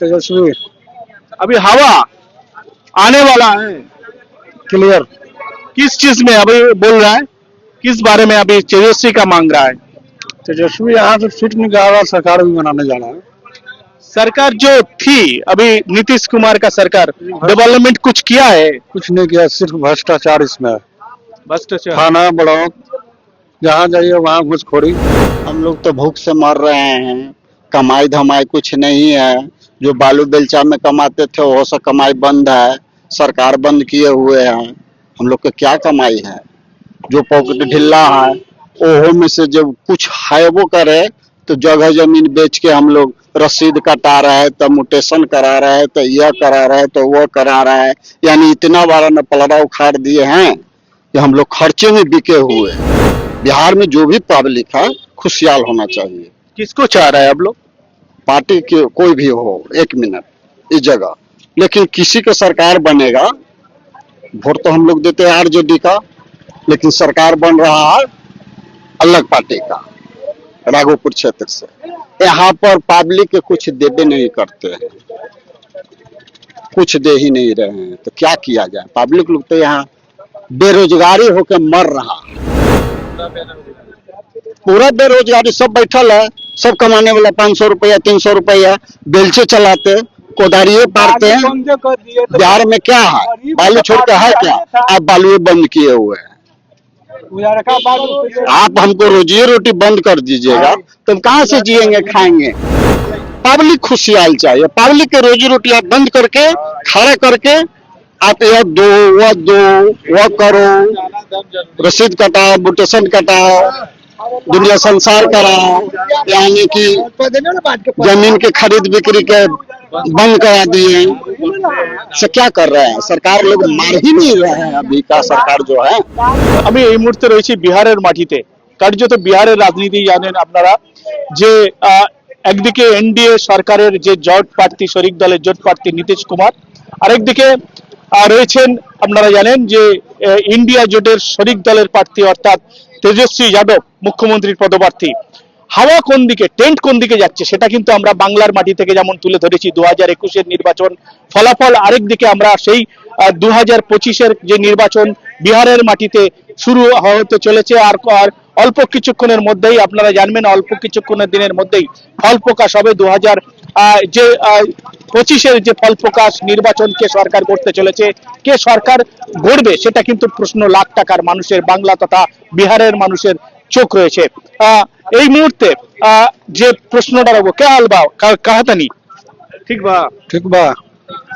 तेजस्वी। अभी हवा आने वाला है। क्लियर किस चीज़ में अभी बोल रहा है? किस बारे में अभी तेजस्वी का मांग रहा है? तेजस्वी यहाँ से सीट निकाला सरकार भी बनाने जा रहा है। सरकार जो थी अभी नीतीश कुमार का सरकार डेवलपमेंट कुछ किया है? कुछ नहीं किया सिर्फ़ भ्रष्टाचार इसमें। है तो खाना बढ़ाओ जहाँ जाइए वहाँ घुसखोरी। हम लोग तो भूख से मर रहे हैं कमाई धमाई कुछ नहीं है। जो बालू बेलचा में कमाते थे वो सब कमाई बंद है, सरकार बंद किए हुए हैं। हम लोग का क्या कमाई है? जो पॉकेट ढिल्ला है, ओहो में से जब कुछ है वो करे तो जगह ज़मीन बेच के हम लोग रसीद कटा रहे हैं तो मुटेशन करा रहे हैं तो यह करा रहे हैं तो वह करा रहे हैं। यानी इतना बड़ा न पलड़ा उखाड़ दिए हैं कि हम लोग खर्चे में बिके हुए बिहार में जो भी पब्लिक है, खुशहाल होना चाहिए। किसको चाह रहा है अब लोग? पार्टी के कोई भी हो, एक मिनट, इस जगह। लेकिन किसी का सरकार बनेगा, वोट तो हम लोग देते हैं आरजेडी का, लेकिन सरकार बन रहा है अलग पार्टी का, राघोपुर क्षेत्र से। यहाँ पर पब्लिक के कुछ देवे नहीं करते हैं। कुछ दे ही नहीं रहे हैं। तो क्या किया जाए? पब्लिक लोग तो यहाँ बेरोजगारी होकर मर रहा पूरा बेरोजगारी सब बैठल है सब कमाने वाला पाँच सौ रुपया तीन सौ रुपया बेलचे चलाते कोदारिये पारते हैं। बिहार में क्या है? बालू छोड़ के है क्या? आप बालुए बंद किए हुए हैं। आप हमको रोजी रोटी बंद कर दीजिएगा तो हम कहाँ से जिएँगे खाएँगे? पब्लिक खुशहाल चाहिए। पब्लिक के रोजी रोटी आप बंद करके खड़ा करके आप यह दो वह दो वह करो। रसीद कटाओ बुटेशन कटाओ दुनिया संसार कराओ यानी कि जमीन के खरीद बिक्री के बंद करा दिए से क्या कर रहे हैं सरकार लोग मार ही नहीं रहे हैं अभी का सरकार जो है আমি এই মুহূর্তে রয়েছি বিহারের মাটিতে কার্যত বিহারের রাজনীতি জানেন আপনারা যে আহ, একদিকে এনডিএ সরকারের যে জোট প্রার্থী শরিক দলের জোট প্রার্থী নীতিশ কুমার আরেকদিকে আহ, রয়েছেন আপনারা জানেন যে আহ, ইন্ডিয়া জোটের শরিক দলের প্রার্থী অর্থাৎ তেজস্বী যাদব মুখ্যমন্ত্রীর পদপ্রার্থী। হাওয়া কোন দিকে, টেন্ট কোন দিকে যাচ্ছে, সেটা কিন্তু আমরা বাংলার মাটি থেকে যেমন তুলে ধরেছি দু হাজার একুশের নির্বাচন ফলাফল আরেক দিকে আমরা সেই দু হাজার পঁচিশের যে নির্বাচন, বিহারের মাটিতে শুরু হতে চলেছে, আর অল্প কিছুক্ষণের মধ্যেই আপনারা জানবেন, অল্প কিছুক্ষণের দিনের মধ্যেই ফল প্রকাশ হবে দু হাজার যে আহ, পঁচিশের যে ফল প্রকাশ নির্বাচন কে সরকার করতে চলেছে কে সরকার গড়বে সেটা কিন্তু প্রশ্ন লাখ টাকার মানুষের বাংলা তথা বিহারের মানুষের চোখ রয়েছে আহ, এই মুহূর্তে আহ, যে প্রশ্নটা রাখবো কে আলবা কাহাতানি ঠিক বা ठीक बा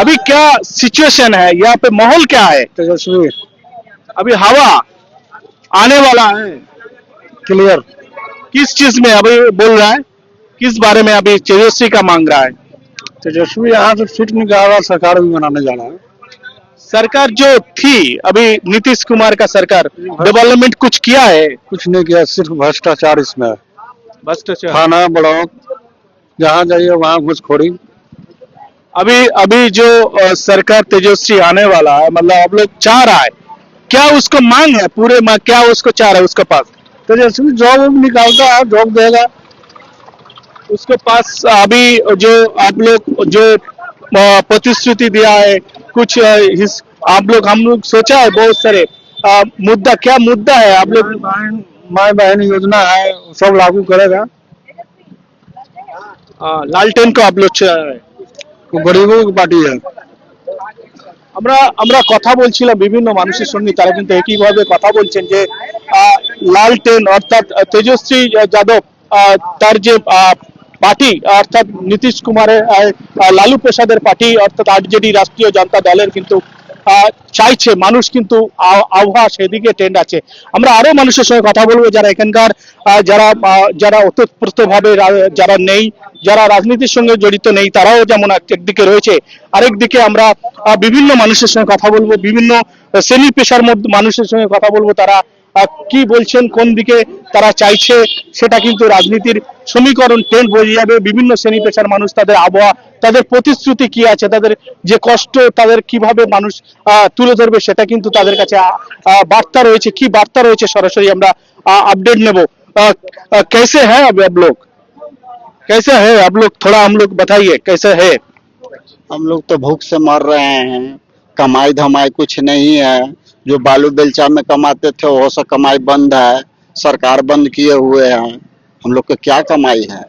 अभी क्या सिचुएशन है यहाँ पे माहौल क्या है तेजस्वी अभी हवा आने वाला है क्लियर किस चीज में अभी बोल रहा है किस बारे में अभी तेजस्वी का मांग रहा है? तेजस्वी यहाँ से सीट रहा सरकार भी बनाने जा रहा है। सरकार जो थी अभी नीतीश कुमार का सरकार डेवलपमेंट कुछ किया है? कुछ नहीं किया सिर्फ़ भ्रष्टाचार इसमें है। तो खाना बढ़ाओ जहाँ जाइए वहाँ घुसखोरी। अभी अभी जो सरकार तेजस्वी आने वाला है मतलब आप लोग चाह रहा है क्या उसको मांग है? पूरे मा- क्या उसको चाह रहा है उसके पास? तेजस्वी जॉब निकालता है जॉब देगा। उसके पास अभी जो आप लोग जो अ, प्रतिश्रुति दिया है कुछ अ, हिस, आप लोग हम लोग सोचा है बहुत सारे अ, मुद्दा क्या मुद्दा है आप लोग बहन माए बहन योजना है सब लागू करेगा अ, लालटेन को आप लोग चाह रहे हैं वो गरीबों की पार्टी है আমরা আমরা কথা বলছিলাম বিভিন্ন মানুষের সঙ্গে তারা কিন্তু একইভাবে কথা বলছেন যে আহ, লালটেন অর্থাৎ আহ, তেজস্বী যাদব আহ, তার যে পার্টি, অর্থাৎ নীতিশ কুমারের লালু প্রসাদের পার্টি, অর্থাৎ আরজেডি রাষ্ট্রীয় জনতা দলের কিন্তু চাইছে, মানুষ কিন্তু আবহাওয়া সেদিকে ট্রেন্ড আছে। আমরা আরও মানুষের সঙ্গে কথা বলব, যারা এখানকার যারা যারা ওতপ্রোতভাবে যারা নেই, যারা রাজনীতির সঙ্গে জড়িত নেই, তারাও যেমন এক- একদিকে রয়েছে, আরেকদিকে আমরা বিভিন্ন মানুষের সঙ্গে কথা বলব, বিভিন্ন শ্রেণি পেশার মধ্যে মানুষের সঙ্গে কথা বলব, তারা কি বলছেন কোন দিকে তারা চাইছে সেটা কিন্তু রাজনীতির সমীকরণ ট্রেন্ড বোঝা যাবে বিভিন্ন শ্রেণী পেশার মানুষ তাদের আবহাওয়া তাদের প্রতিশ্রুতি কি আছে তাদের যে কষ্ট তাদের কিভাবে মানুষ আহ, তুলে ধরবে সেটা কিন্তু তাদের কাছে আহ, আহ, বার্তা রয়েছে কি বার্তা রয়েছে সরাসরি আমরা আপডেট নেব আহ, আহ, कैसे हैं अब आप लोग कैसे है आप लोग थोड़ा हम लोग बताइए कैसे है हम लोग तो भूख से मर रहे हैं कमाई धमाई कुछ नहीं है जो बालू बेलचा में कमाते थे वो सब कमाई बंद है सरकार बंद किए हुए हैं। हम लोग का क्या कमाई है?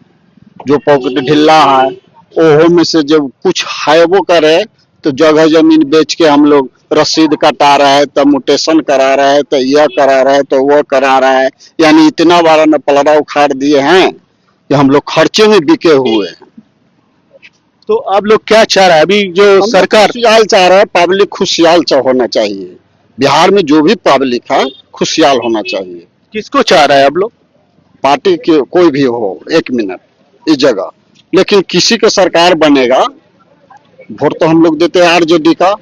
जो पॉकेट ढिल्ला है ओहो में से जब कुछ है वो करे तो जगह ज़मीन बेच के हम लोग रसीद कटा रहे हैं तो मुटेशन करा रहे हैं तो यह करा रहे हैं तो वो करा रहे है। यानी इतना बड़ा न पलड़ा उखाड़ दिए हैं कि हम लोग खर्चे में बिके हुए हैं। तो आप लोग क्या चाह रहे हैं? अभी जो सरकार खुशहाल चाह रहा है पब्लिक खुशहाल होना चाहिए। बिहार में जो भी पब्लिक है खुशहाल होना चाहिए। किसको चाह रहा है आप लोग? पार्टी के कोई भी हो एक मिनट इस जगह। लेकिन किसी का सरकार बनेगा वोट तो हम लोग देते हैं आरजेडी का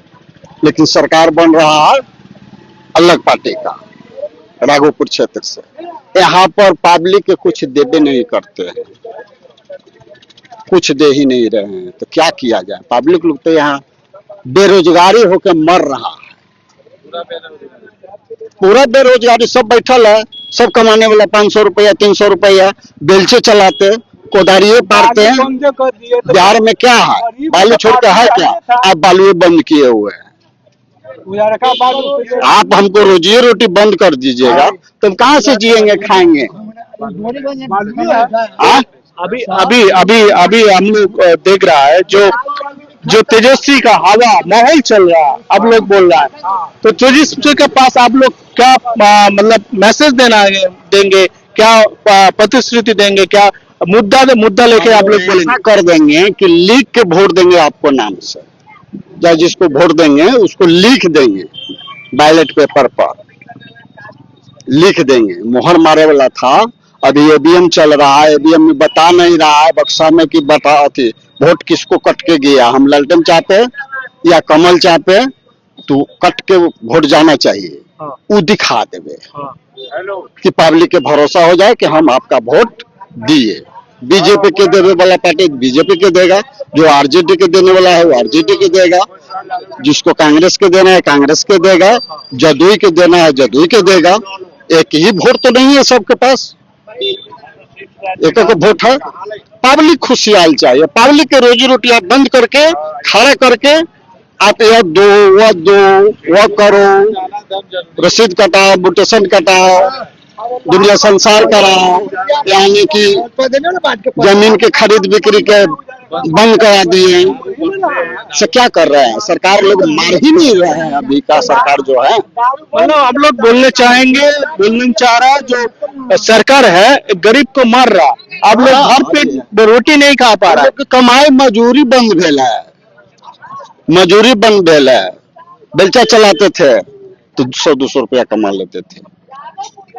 लेकिन सरकार बन रहा है अलग पार्टी का राघोपुर क्षेत्र से। यहाँ पर पब्लिक के कुछ देवे नहीं करते हैं। कुछ दे ही नहीं रहे हैं। तो क्या किया जाए? पब्लिक लोग तो यहाँ बेरोजगारी होकर मर रहा है। पूरा बेरोजगारी सब बैठल है सब कमाने वाला पाँच सौ रुपया तीन सौ रुपया बेलचे चलाते कोदारिये पारते हैं। बिहार में क्या है? बालू छोड़ के है क्या? आप बालुए बंद किए हुए हैं। आप हमको रोजी रोटी बंद कर दीजिएगा तो हम कहाँ से जिएँगे खाएँगे? हाँ? अभी अभी अभी अभी हम लोग देख रहा है जो जो तेजस्वी का हवा माहौल चल रहा है अब लोग बोल रहा है। तो तेजस्वी के पास आप लोग क्या मतलब मैसेज देना देंगे? क्या प्रतिश्रुति देंगे? क्या मुद्दा मुद्दा लेके आप लोग बोलेंगे? कर देंगे कि लिख के वोट देंगे आपको नाम से। या जिसको वोट देंगे उसको लिख देंगे बैलेट पेपर पर। लिख देंगे। मोहर मारे वाला था अभी ईवीएम चल रहा है ईवीएम में बता नहीं रहा है बक्सा में कि बता अथी वोट किसको कट के गया हम ललटन चाहते या कमल चाहते तो कट के वोट जाना चाहिए। हाँ। वो दिखा देवे हाँ। कि पब्लिक के भरोसा हो जाए कि हम आपका वोट दिए। बीजेपी के देने वाला पार्टी बीजेपी के देगा जो आरजेडी के देने वाला है वो आरजेडी के देगा। जिसको कांग्रेस के देना है कांग्रेस के देगा। जदयू के देना है जदयू के देगा। एक ही वोट तो नहीं है सबके पास। एक एक वोट है। पब्लिक खुशहाल चाहिए पब्लिक के रोजी रोटी आप बंद करके, खड़ा करके, आप यह दो, वह दो, वह करो, रसीद कटाओ बुटेशन कटाओ, दुनिया संसार कराओ, यानी कि ज़मीन के खरीद बिक्री के बंद करा दिए। से क्या कर रहे हैं? सरकार लोग मार ही नहीं रहे हैं अभी का सरकार जो है। मतलब हम लोग बोलने चाहेंगे, बोलना चाह रहा जो सरकार है, गरीब को मार रहा आप लोग हर पेट रोटी नहीं खा पा रहा कमाई मजूरी बंद भेल है। मजूरी बंद भेल है। बेलचा चलाते थे तो सौ दो सौ रुपया कमा लेते थे।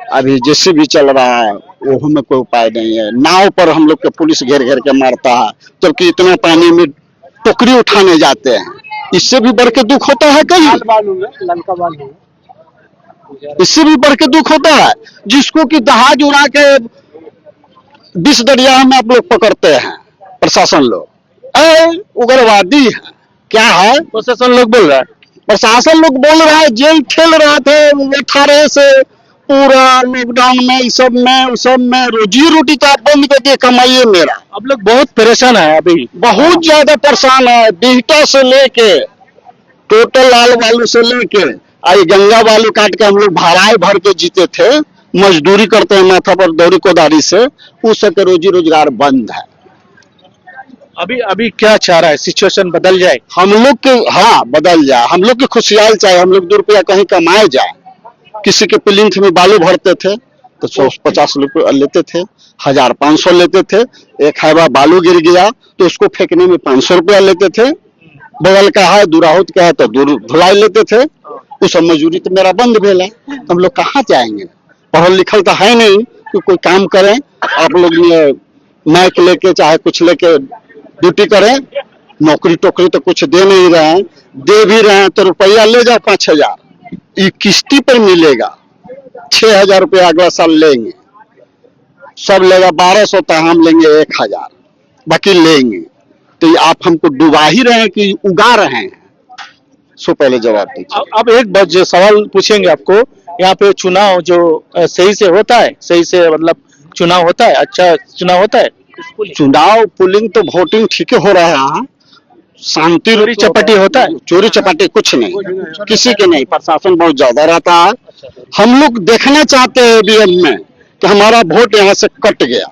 अभी जैसे भी चल रहा है वो में कोई उपाय नहीं है। नाव पर हम लोग के पुलिस घेर घेर के मारता है जबकि इतना पानी में टोकरी उठाने जाते हैं। इससे भी बढ़ के दुख होता है कहीं? इससे भी बढ़ के दुख होता है। जिसको कि दहाज उड़ा के बीस दरिया में आप लोग पकड़ते हैं प्रशासन लोग। उग्रवादी है क्या है? प्रशासन लोग बोल रहा है। प्रशासन लोग बोल रहा है जेल ठेल रहा थे अठारह से पूरा लॉकडाउन में इस सब में उस सब में रोजी रोटी तो आप बंद कर दिए कमाइए मेरा। आप लोग बहुत परेशान है अभी। बहुत ज़्यादा परेशान है। बिहटा से लेके टोटल लाल बालू से लेके आई गंगा बालू काट के हम लोग भाड़ाए भर के जीते थे। मजदूरी करते हैं माथा पर दौरी कोदारी से। उस सबके रोजी रोज़गार बंद है। अभी अभी क्या चाह रहा है? सिचुएशन बदल जाए। हम लोग के हाँ बदल जाए। हम लोग की खुशहाल चाहे हम लोग दो रुपया कहीं कमाए जाए। किसी के प्लिंथ में बालू भरते थे तो सौ पचास रुपये लेते थे, हज़ार पाँच सौ लेते थे, एक हैवा बालू गिर गया तो उसको फेंकने में पाँच सौ रुपया लेते थे। बगल का है, दुराहुत का है तो दूर धुलाई लेते थे। उस सब मजूरी तो मेरा बंद भेल है हम लोग कहाँ जाएँगे? पढ़ल लिखल तो है नहीं कि कोई काम करें, आप लोग मैक लेके चाहे कुछ लेके ड्यूटी करें, नौकरी टोकरी तो कुछ दे नहीं रहे हैं, दे भी रहे हैं तो रुपया ले जाओ पाँच हज़ार। ये किस्ती पर मिलेगा। छह हज़ार रुपया अगला साल लेंगे। सब लेगा बारह सौ तो हम लेंगे एक हज़ार। बाकी लेंगे। तो आप हमको डुबा ही रहे हैं कि उगा रहे हैं? सो पहले जवाब दीजिए। अब अब एक बात जो सवाल पूछेंगे आपको। यहाँ पे चुनाव जो सही से होता है? सही से मतलब चुनाव होता है? अच्छा चुनाव होता है? चुनाव पुलिंग तो वोटिंग ठीक हो रहा है। शांति चोरी चपाटी होता है? चोरी चपाटी कुछ नहीं। किसी के नहीं प्रशासन बहुत ज़्यादा रहता है। हम लोग देखना चाहते हैं ईवीएम में कि हमारा वोट यहाँ से कट गया।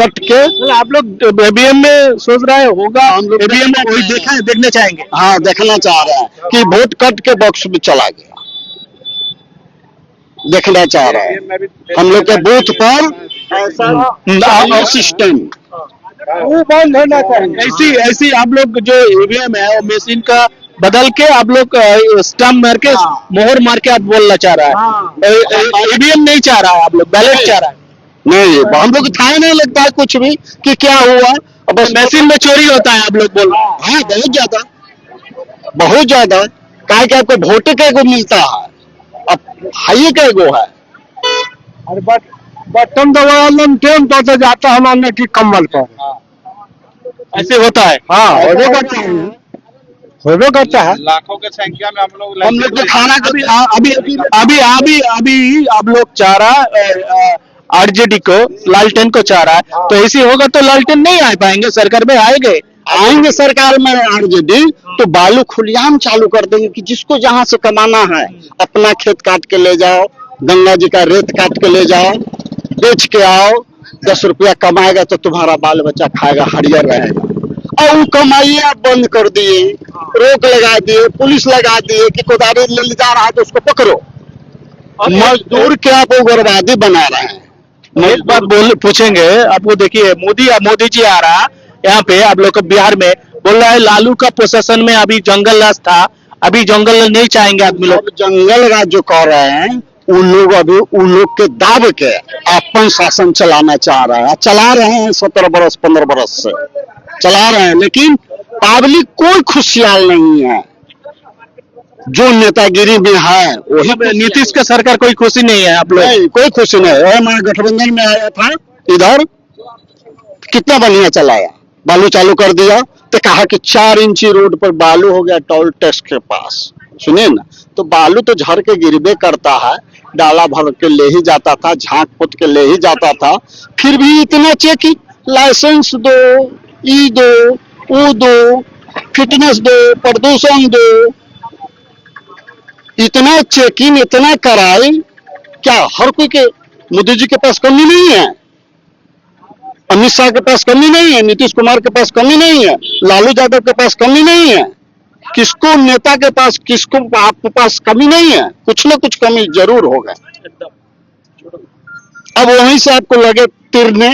कट के आप लोग ईवीएम में सोच रहे होगा हम लोग ईवीएम में कोई देखा है देखने चाहेंगे? हाँ देखना चाह रहे हैं कि वोट कट के बॉक्स में चला गया। देखना चाह रहे हैं। हम लोग के बूथ पर ऐसा सिस्टम वो बंद होना चाहिए ऐसी ऐसी आप लोग जो ईवीएम है वो मशीन का बदल के आप लोग स्टम्प मार के हाँ। मोहर मार के आप बोलना चाह रहा है। ईवीएम नहीं चाह रहा है आप लोग बैलेट चाह रहा है। नहीं हम लोग था नहीं लगता है कुछ भी कि क्या हुआ। अब बस मशीन में चोरी होता है आप लोग बोल रहे हैं। हाँ बहुत ज़्यादा। बहुत ज़्यादा। काहे कि आपको वोट के को मिलता है। अब हाई के को है। अरे बट बटन दबाया टेम तो तो जाता हमारे की कम्बल पर। ऐसे होता है। हाँ होबे करता है। होबे करता है लाखों के संख्या में हम लोग हम लोग तो थाना अभी कभी अभी अभी अभी अभी आप लोग चाह रहा आरजेडी को लालटेन को चाह रहा है। तो ऐसे होगा तो लालटेन नहीं आ पाएँगे सरकार में आएँगे। आएँगे सरकार में आरजेडी तो बालू खुलियाम चालू कर देंगे कि जिसको जहाँ से कमाना है अपना खेत काट के ले जाओ गंगा जी का रेत काट के ले जाओ बेच के आओ दस रुपया कमाएगा तो तुम्हारा बाल बच्चा खाएगा हरियर रहेगा। और वो कमाई आप बंद कर दिए रोक लगा दिए पुलिस लगा दिए कि कोदारी ले जा रहा है तो उसको पकड़ो। मजदूर के आप उग्रवादी बना रहे हैं? एक बात बोल पूछेंगे आपको देखिए मोदी मोदी जी आ रहा यहाँ पे आप लोग बिहार में बोल रहा है लालू का पोसेशन में अभी जंगल राज था अभी जंगल नहीं चाहेंगे आदमी लोग। जंगल राज जो कह रहे हैं उन लोग अभी उन लोग के दाब के अपन शासन चलाना चाह रहे हैं। चला रहे हैं सत्रह बरस पंद्रह बरस से। चला रहे हैं लेकिन पब्लिक कोई खुशहाल नहीं है। जो नेतागिरी में है वही नीतीश के सरकार कोई खुशी नहीं है आप लोग? कोई खुशी नहीं है। मैं गठबंधन में आया था इधर। कितना बढ़िया चलाया बालू चालू कर दिया। तो कहा कि चार इंची रोड पर बालू हो गया टोल टैक्स के पास। सुनिए ना तो बालू तो झर के गिरबे करता है, डाला भर के ले ही जाता था, झाँक पुत के ले ही जाता था, फिर भी इतना चेकिंग लाइसेंस दो, ई दो वो दो, फिटनेस दो, प्रदूषण दो, इतना चेकिंग इतना कराई, क्या हर कोई के, मोदी जी के पास कमी नहीं है? अमित शाह के पास कमी नहीं है, नीतीश कुमार के पास कमी नहीं है, लालू यादव के पास कमी नहीं है? किसको नेता के पास किसको आपके पास कमी नहीं है कुछ ना कुछ कमी जरूर होगा अब वहीं से आपको लगे तिरने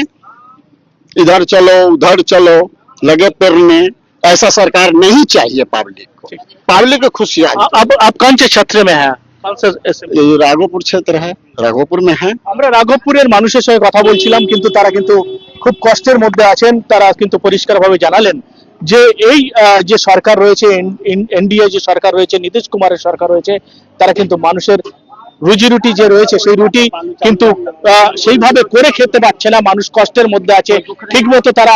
इधर चलो उधर चलो लगे तिरने ऐसा सरकार नहीं चाहिए पब्लिक को पब्लिक को खुशी आई अ- अब आप कौन से क्षेत्र में है कौन से assembly? ये राघोपुर क्षेत्र है राघोपुर में है আমরা রাঘবপুরের মানুষের সঙ্গে কথা বলছিলাম কিন্তু তারা কিন্তু খুব কষ্টের মধ্যে আছেন তারা কিন্তু পরিষ্কারভাবে জানালেন যে এই যে সরকার রয়েছে এনডিএ যে সরকার রয়েছে, নীতিশ কুমারের সরকার রয়েছে, তারা কিন্তু মানুষের রুজি রুটি যে রয়েছে, সেই রুটি কিন্তু সেইভাবে করে খেতে পারছে না, মানুষ কষ্টের মধ্যে আছে ঠিক মতো তারা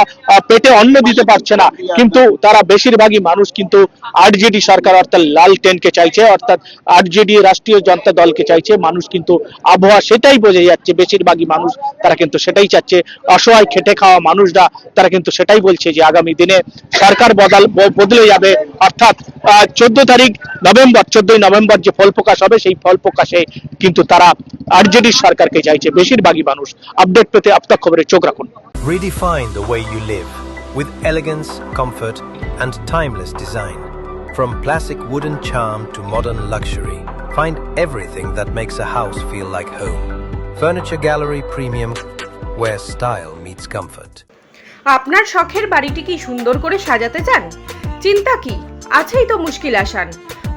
পেটে অন্ন দিতে পারছে না, কিন্তু তারা বেশিরভাগই মানুষ কিন্তু আরজেডি সরকার অর্থাৎ লাল টেনকে চাইছে, অর্থাৎ আরজেডি রাষ্ট্রীয় জনতা দলকে চাইছে, মানুষ কিন্তু আবহাওয়া সেটাই বোঝা যাচ্ছে, বেশিরভাগই মানুষ তারা কিন্তু সেটাই চাচ্ছে, অসহায় খেটে খাওয়া মানুষরা তারা কিন্তু সেটাই বলছে যে আগামী দিনে সরকার বদল, বদলে যাবে, অর্থাৎ চোদ্দ তারিখ নভেম্বর চোদ্দই নভেম্বর যে ফল প্রকাশ হবে সেই ফল প্রকাশে কিন্তু তারা আরজেডি সরকারকে চাইছে বেশিরভাগই মানুষ আপডেট পেতে আপনার খবরে চোখ রাখুন Redefine the way you live with elegance, comfort, and timeless design. From classic wooden charm to modern luxury, find everything that makes a house feel like home. Furniture Gallery Premium, where style meets comfort. আপনার শখের বাড়িটি কি সুন্দর করে সাজাতে চান চিন্তা কি আছেই তো মুশকিল আসান